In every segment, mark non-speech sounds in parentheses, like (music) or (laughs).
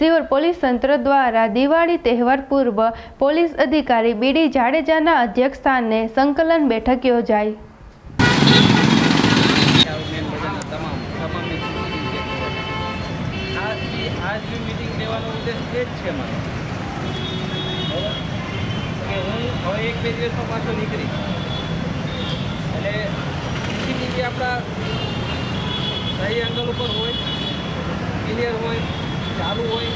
Sihor police તંત્ર દ્વારા દિવાળી તહેવાર પૂર્વ પોલીસ અધિકારી બીડી જાડેજાના અધ્યક્ષસ્થાને સંકલન બેઠક યોજાઈ. આપણા સહી એંગલ ઉપર હોય ક્લિયર હોય ચાલુ હોય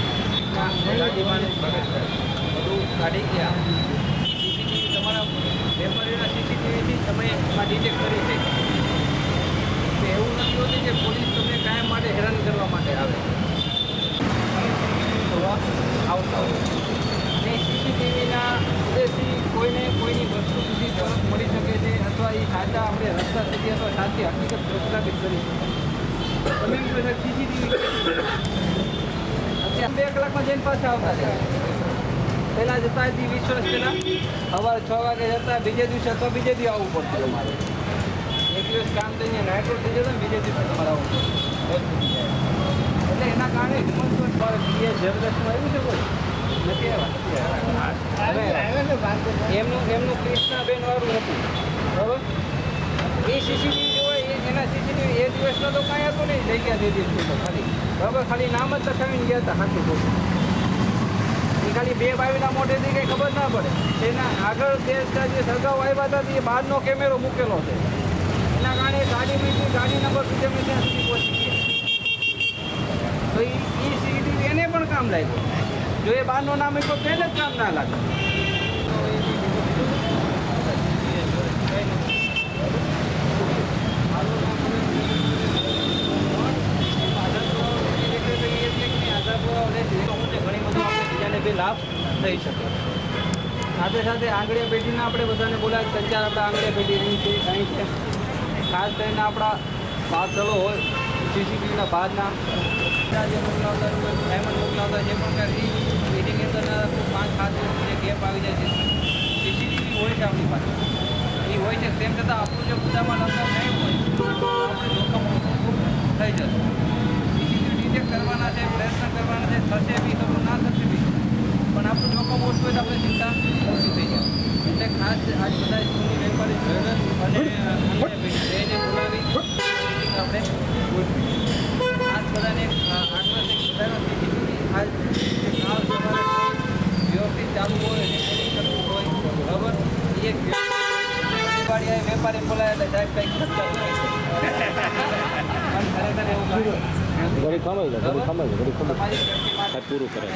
ગાડીમાં બધું કાઢી ગયા. સીસીટીવી તમારા વેપારીના સીસીટીવીથી તમે એમાં ડિટેક્ટ કરી તો એવું નથી હોતું કે પોલીસ તમને કાયમ માટે હેરાન કરવા માટે આવે. આવતા હોય. અને સીસીટીવીના ઉદ્દેશથી કોઈને કોઈની વસ્તુ સુધી તરત મળી શકે છે અથવા એ સાચા આપણે રસ્તા સુધી અથવા સાચી હકીકત પ્રસ્થાપિત કરી શકીએ તમે સીસીટીવી બે કલાકમાં જઈને પાછા આવતા રહે પહેલાં જતા હતી વીસ સવારે છ વાગે જતા, બીજે દિવસે અથવા બીજે દી આવવું પડતું તમારે. એક દિવસ કામ થઈને નાઇટ્રો થઈ બીજે દિવસે તમારે આવવું એટલે એના કારણે સોર્સ બીએ જબરદસ્તમાં આવ્યું છે કોઈ? નથી આવ્યા એમનું એમનું કૃષ્ણાબેન વાળું હતું. બરાબર? એ સીસીટીવી જોવાય એના સીસીટીવી એ દિવસનો તો કાંઈ હતું નહીં, જગ્યા દીધી તે ખાલી. બરાબર ખાલી નામ જ લખાવીને ગયા હતા સાચું ખોટું એ ખાલી બે બાવીના મોઢેથી કંઈ ખબર ના પડે. એના આગળ દેશના જે સળગાવ આવ્યા હતા એ બહારનો કેમેરો મૂકેલો છે. એના કારણે ગાડી મૂકી ગાડી નંબર સુધી અમે ત્યાં સુધી પહોંચી ગયા. તો એ સીસીટીવી એને પણ કામ લાગ્યું. જો એ બહારનો નામ મૂક્યો તો એને જ કામ ના લાગે લાભ થઈ શકે. સાથે સાથે આંગળીયા પેઢીના આપણે બધાને બોલાય, સંચાર ચાર આપણા આંગળીયા પેઢીની છે કાંઈ છે. ખાસ કરીને આપણા પાર્સલો હોય સીસીટીવીના બહારના જે મોકલાવતા ડાયમંડ મોકલાવતા જે પણ કાંઈ પેઢીની અંદર પાંચ ખાસ જે ગેપ આવી જાય છે. સીસીટીવી હોય છે આપણી પાસે. એ હોય છે, તેમ છતાં આપણું જે મુદ્દામાં અંદર નહીં હોય, આપણે જોખમ થઈ જશે. સીસીટીવી ડિટેક્ટ કરવાના છે, પ્રયત્ન કરવાના છે, થશે બી ખબર ના થશે બી પણ આપણું આપણે ચિંતા ઓછી થઈ જાય. એટલે ખાસ આજ બધા સ્કૂલની વેપારી જોડે અને બોલાવી. આપણે આજ બધાને આગ્રહ એક બધાનો સીસીટીવી આજ કાલ સવારે વ્યવસ્થિત ચાલુ હોય અને કરવું હોય બરાબર? એ એક વેપારી બોલાય એટલે સાહેબ કંઈક ખર્ચા (laughs) ખરેખર એવું ઘડી ખમાઈ જાય ઘડી ખમાઈ જાય ઘડી ખમાઈ જાય પૂરું કરે.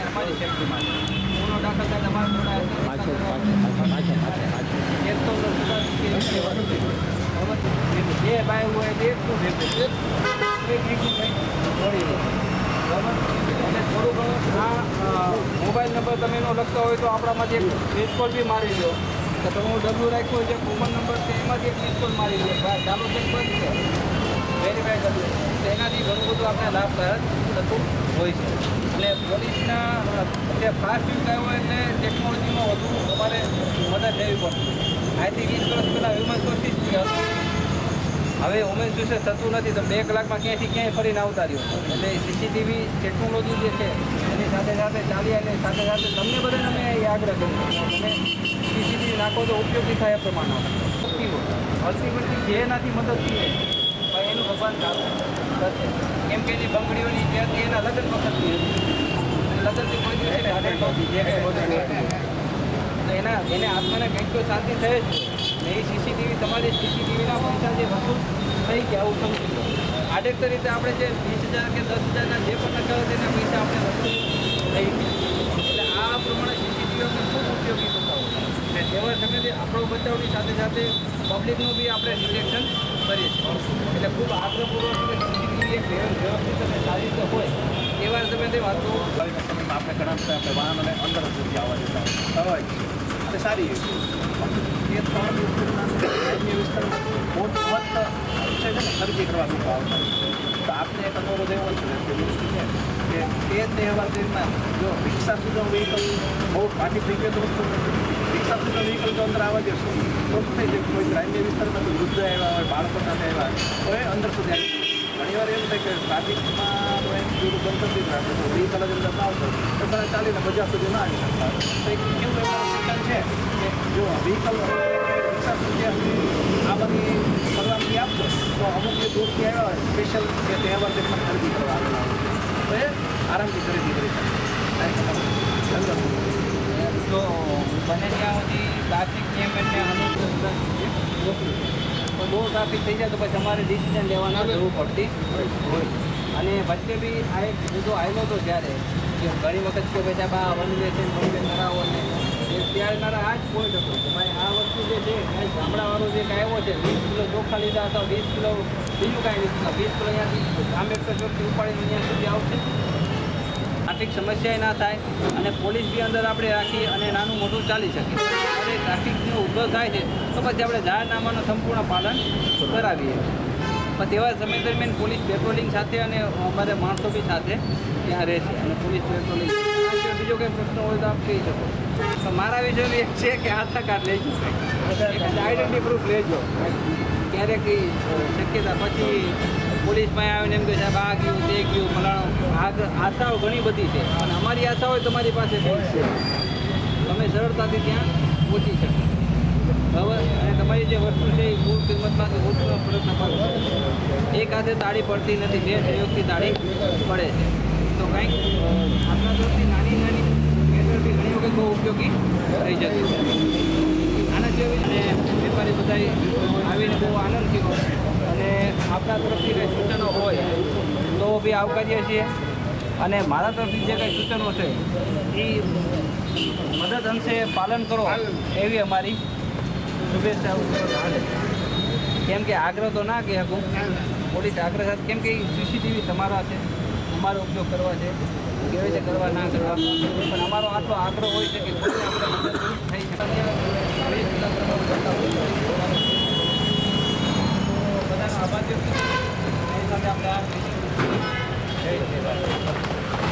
બે ભાઈ હોય શું ભેગું એક એકનું થોડું ઘણું આ મોબાઈલ નંબર તમે એનો લખતા હોય તો આપણામાંથી એક મિસ કોલ બી મારી લો તો તમે હું ડબલું રાખ્યો છે કોમન નંબર છે એમાંથી એક મિસ કોલ મારી લો ભાઈ ચાલુ છે બંધ છે વેરીફાઈ કરવું તો ઘણું બધું આપણે લાભદાયક થતું હોય છે. એટલે પોલીસના જે ફાસ્ટ યુગ આવ્યો એટલે ટેકનોલોજીમાં વધુ અમારે મદદ લેવી પડતી. આજથી વીસ વર્ષ પહેલાં હ્યુમન સોર્સિસ હવે ઉમેશ જોશે થતું નથી, તો બે કલાકમાં ક્યાંયથી ક્યાંય ફરીને આવતા રહ્યો. એટલે સીસીટીવી ટેકનોલોજી જે છે, એની સાથે સાથે ચાલી અને સાથે સાથે તમને બધાને અમે એ આગ્રહ કરું તમે સીસીટીવી નાખો તો ઉપયોગી થાય એ પ્રમાણે. અલ્ટિમેટલી જે એનાથી મદદ થઈએ ભગવાન કેમ કે એની બંગડીઓની ત્યાંથી એના લગ્ન વખતની હતી. લગ્નથી કોઈ દિવસે હાજર નહોતી. જે કંઈ એના એને આત્માને કંઈક તો શાંતિ થઈ જ. ને એ સીસીટીવી તમારી સીસીટીવીના પૈસા જે વસૂલ થઈ ગયા આવું સમજી લો આડેક્ટર રીતે આપણે જે વીસ હજાર કે દસ હજારના જે પણ ટકા હોય તેના પૈસા આપણે વસૂલ થઈ ગયા. એટલે આ પ્રમાણે સીસીટીવી અમને ખૂબ ઉપયોગી થતા હોય અને તેવા સમયથી આપણો બચાવની સાથે સાથે પબ્લિકનું બી આપણે ડિટેક્શન કરીએ છીએ. એટલે ખૂબ આગ્રહપૂર્વક વ્યવસ્થિત સારી રીતે હોય, એવા સમયથી વાતો દિવાળીના સમયમાં આપણે ઘણા આપણે વાહનોને અંદર સુધી આવવા દેતા. હોય અને સારી એ ત્રણ વિસ્તારમાં છે ને, ખરીદી કરવા લોકો આવતા તો આપણે એક અનુરોધ એવો છે કે તે તહેવાર દરમિયાન જો રિક્ષા સુધીનો વેહિકલ બહુ પાટી થઈ ગયો તો વસ્તુ નથી. રિક્ષા વ્હીકલ જો અંદર આવવા દેશો તો જાય કોઈ ગ્રામ્ય વિસ્તારમાં તો વૃદ્ધ આવ્યા હોય બાળકો સાથે આવ્યા તો એ અંદર સુધી જાય. એવું થાય કે ટ્રાફિકમાં આપણે થોડું બંધ કરી રાખે તો તો તમે ચાલીને બજાર સુધી ના આવી શકતા તો એક એવું એમાં છે કે જો વ્હીકલ રિક્ષા સુધી આ બધી પરવાનગી આપશો તો અમુક જે દૂરથી આવ્યા હોય સ્પેશિયલ જે તહેવાર તેમના ખરીદી કરવા આવે તો એ આરામથી ખરીદી કરી શકે તો બને ત્યાં સુધી ટ્રાફિક નિયમનને અનુકૂળ તો બહુ ટ્રાફિક થઈ જાય તો પછી તમારે ડિસિઝન લેવાના જરૂર પડતી હોય. અને વચ્ચે બી આ એક મુદ્દો આવેલો હતો ત્યારે કે ઘણી વખત કે ભાઈ સાહેબ આ વન વે છે વન વે કરાવો ને. એ ત્યારે મારા આ જ પોઈન્ટ હતો કે ભાઈ આ વસ્તુ જે છે એ ગામડાવાળો જે કાંઈ આવ્યો છે, વીસ કિલો ચોખા લીધા હતા, વીસ કિલો બીજું કાંઈ લીધું વીસ કિલો અહીંયાથી આંબેડકર ચોકથી ઉપાડીને અહીંયા સુધી આવશે. ટ્રાફિક સમસ્યાએ ના થાય અને પોલીસ બી અંદર આપણે રાખી અને નાનું મોટું ચાલી શકે. અને ટ્રાફિકનો ઊભો થાય છે તો પછી આપણે જાહેરનામાનું સંપૂર્ણ પાલન કરાવીએ. પણ તેવા સમય દરમિયાન પોલીસ પેટ્રોલિંગ સાથે અને અમારે માણસો બી સાથે ત્યાં રહેશે અને પોલીસ પેટ્રોલિંગ બીજો કંઈ પ્રશ્ન હોય તો આપ કહી શકો. તો મારા વિશે એક છે કે આધાર કાર્ડ લઈ જશે. આઈડેન્ટિટી પ્રૂફ લેજો. ક્યારેક શક્યતા પછી પોલીસમાં આવીને એમ કે સાહેબ, આ ગયું, તે ગયું, ફલાણું. આશાઓ ઘણી બધી છે. અને અમારી આશા હોય તમારી પાસે છે. તમે સરળતાથી ત્યાં પહોંચી શકો. બરાબર અને તમારી જે વસ્તુ છે એ મૂળ કિંમતમાંથી ઓછું પ્રયત્ન કરો. એક હાથે તાળી પડતી નથી, બે સહયોગથી તાળી પડે છે. તો કંઈક આપણા તરફથી નાની નાની બી ઘણી વખત બહુ ઉપયોગી થઈ જતી છે. આના જેવી અને વેપારી બધા આવીને બહુ આનંદ થયો અને આપણા તરફથી કંઈ સૂચનો હોય, તો બી આવકારીએ છીએ. અને મારા તરફથી જે કંઈ સૂચનો છે એ મદદ અંશે પાલન કરો એવી અમારી શુભેચ્છાઓ કેમ કે આગ્રહ તો ના કહી શકું પોલીસ આગ્રહ સાથે, કેમ કે સીસીટીવી તમારા છે, અમારો ઉપયોગ કરવા છે. કેવી રીતે કરવા ના કરવા. પણ અમારો આટલો આગ્રહ હોય છે કે થઈ શકે. બધાનો આભાર વ્યક્ત કરું. આપણે આ.